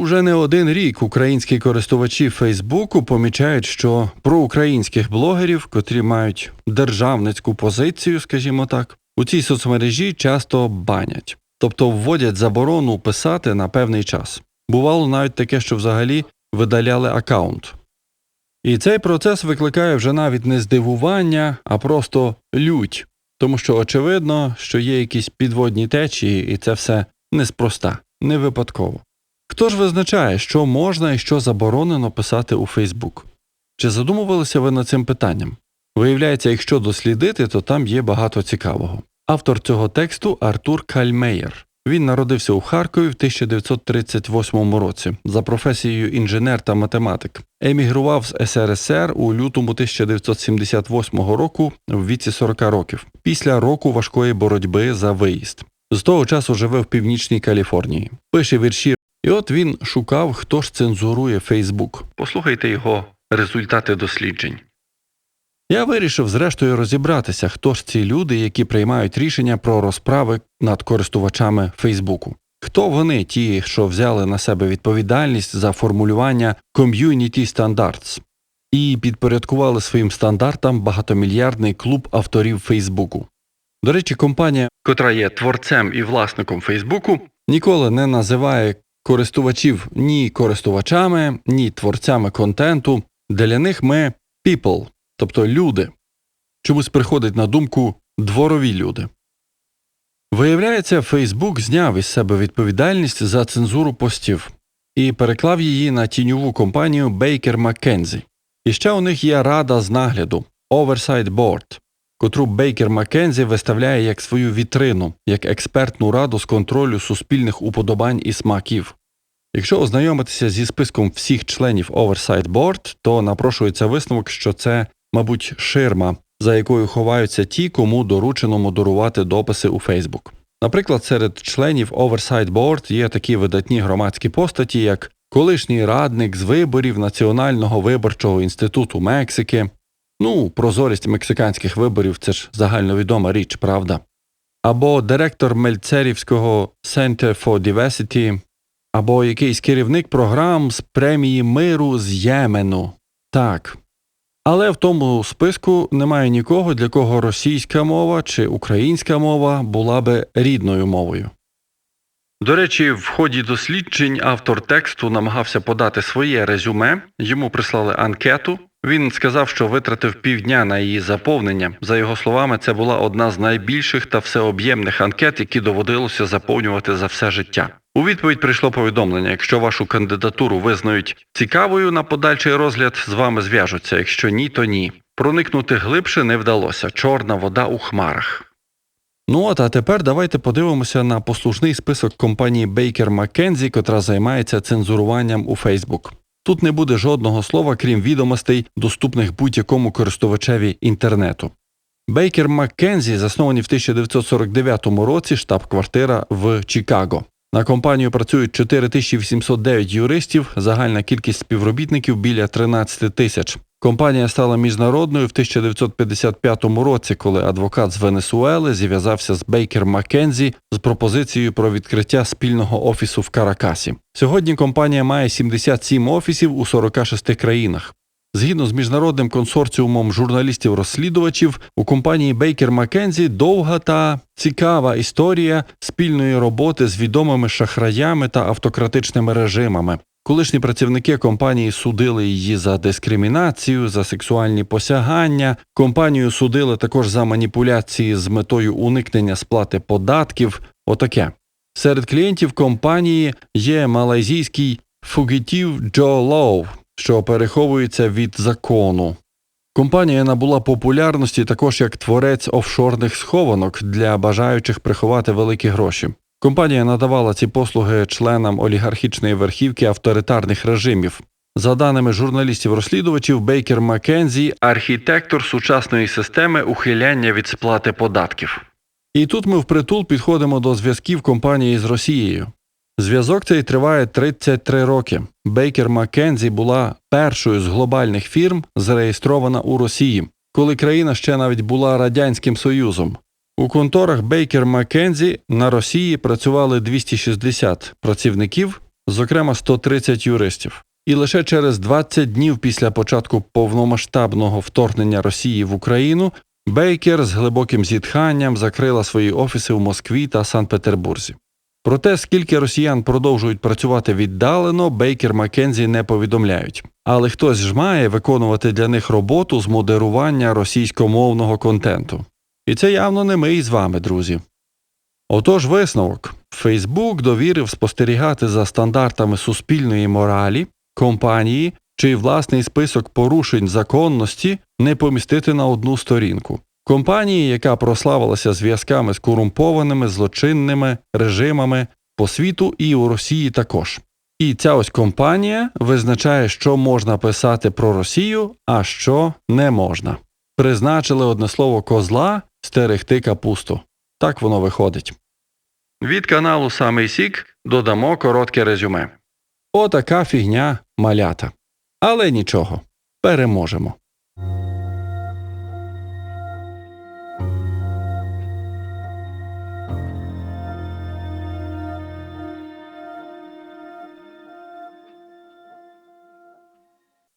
Уже не один рік українські користувачі Фейсбуку помічають, що проукраїнських блогерів, котрі мають державницьку позицію, скажімо так, у цій соцмережі часто банять, тобто вводять заборону писати на певний час. Бувало навіть таке, що взагалі видаляли аккаунт. І цей процес викликає вже навіть не здивування, а просто лють, тому що очевидно, що є якісь підводні течії, і це все неспроста, не випадково. Хто ж визначає, що можна і що заборонено писати у Фейсбук? Чи задумувалися ви над цим питанням? Виявляється, якщо дослідити, то там є багато цікавого. Автор цього тексту Артур Кальмеєр. Він народився у Харкові в 1938 році за професією інженер та математик. Емігрував з СРСР у лютому 1978 року в віці 40 років, після року важкої боротьби за виїзд. З того часу живе в північній Каліфорнії. Пише вірші і от він шукав, хто ж цензурує Фейсбук. Послухайте його результати досліджень. Я вирішив зрештою розібратися, хто ж ці люди, які приймають рішення про розправи над користувачами Фейсбуку. Хто вони, ті, що взяли на себе відповідальність за формулювання Community Standards і підпорядкували своїм стандартам багатомільярдний клуб авторів Фейсбуку. До речі, компанія, котра є творцем і власником Фейсбуку, ніколи не називає користувачів ні користувачами, ні творцями контенту. Для них ми people, тобто люди. Чомусь приходить на думку дворові люди. Виявляється, Фейсбук зняв із себе відповідальність за цензуру постів і переклав її на тіньову компанію Baker McKenzie. І ще у них є рада з нагляду Oversight Board, котру Baker McKenzie виставляє як свою вітрину, як експертну раду з контролю суспільних уподобань і смаків. Якщо ознайомитися зі списком всіх членів Oversight Board, то напрошується висновок, що це, мабуть, ширма, за якою ховаються ті, кому доручено модерувати дописи у Facebook. Наприклад, серед членів Oversight Board є такі видатні громадські постаті, як колишній радник з виборів Національного виборчого інституту Мексики. Ну, прозорість мексиканських виборів це ж загальновідома річ, правда. Або директор Мельцерівського Center for Diversity, або якийсь керівник програм з премії миру з Ємену. Так. Але в тому списку немає нікого, для кого російська мова чи українська мова була би рідною мовою. До речі, в ході досліджень автор тексту намагався подати своє резюме, йому прислали анкету. Він сказав, що витратив півдня на її заповнення. За його словами, це була одна з найбільших та всеоб'ємних анкет, які доводилося заповнювати за все життя. У відповідь прийшло повідомлення: якщо вашу кандидатуру визнають цікавою на подальший розгляд, з вами зв'яжуться. Якщо ні, то ні. Проникнути глибше не вдалося. Чорна вода у хмарах. Ну от, а тепер давайте подивимося на послужний список компанії Baker McKenzie, котра займається цензуруванням у Facebook. Тут не буде жодного слова, крім відомостей, доступних будь-якому користувачеві інтернету. Baker McKenzie засновані в 1949 році штаб-квартира в Чикаго. На компанію працюють 4809 юристів, загальна кількість співробітників біля 13 тисяч. Компанія стала міжнародною в 1955 році, коли адвокат з Венесуели зв'язався з Бейкер Маккензі з пропозицією про відкриття спільного офісу в Каракасі. Сьогодні компанія має 77 офісів у 46 країнах. Згідно з міжнародним консорціумом журналістів-розслідувачів, у компанії Бейкер Маккензі довга та цікава історія спільної роботи з відомими шахраями та автократичними режимами. Колишні працівники компанії судили її за дискримінацію, за сексуальні посягання. Компанію судили також за маніпуляції з метою уникнення сплати податків. Отаке. Серед клієнтів компанії є малайзійський фугітів Джо Лоу, що переховується від закону. Компанія набула популярності також як творець офшорних схованок для бажаючих приховати великі гроші. Компанія надавала ці послуги членам олігархічної верхівки авторитарних режимів. За даними журналістів-розслідувачів, Бейкер Маккензі – архітектор сучасної системи ухиляння від сплати податків. І тут ми впритул підходимо до зв'язків компанії з Росією. Зв'язок цей триває 33 роки. Бейкер Маккензі була першою з глобальних фірм, зареєстрована у Росії, коли країна ще навіть була Радянським Союзом. У конторах Бейкер Маккензі на Росії працювали 260 працівників, зокрема 130 юристів. І лише через 20 днів після початку повномасштабного вторгнення Росії в Україну Бейкер з глибоким зітханням закрила свої офіси в Москві та Санкт-Петербурзі. Про те, скільки росіян продовжують працювати віддалено, Бейкер Маккензі не повідомляють. Але хтось ж має виконувати для них роботу з модерування російськомовного контенту. І це явно не ми із вами, друзі. Отож, висновок: Фейсбук довірив спостерігати за стандартами суспільної моралі компанії, чий власний список порушень законності не помістити на одну сторінку. Компанії, яка прославилася зв'язками з корумпованими злочинними режимами по світу і у Росії також. І ця ось компанія визначає, що можна писати про Росію, а що не можна. Призначили одне слово козла стерегти капусту. Так воно виходить. Від каналу Самий Сік додамо коротке резюме. Отака фігня малята. Але нічого, переможемо.